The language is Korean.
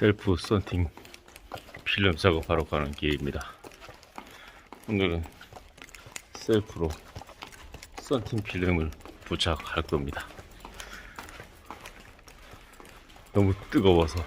셀프 썬팅 필름 작업하러 가는 길입니다. 오늘은 셀프로 썬팅 필름을 부착할 겁니다. 너무 뜨거워서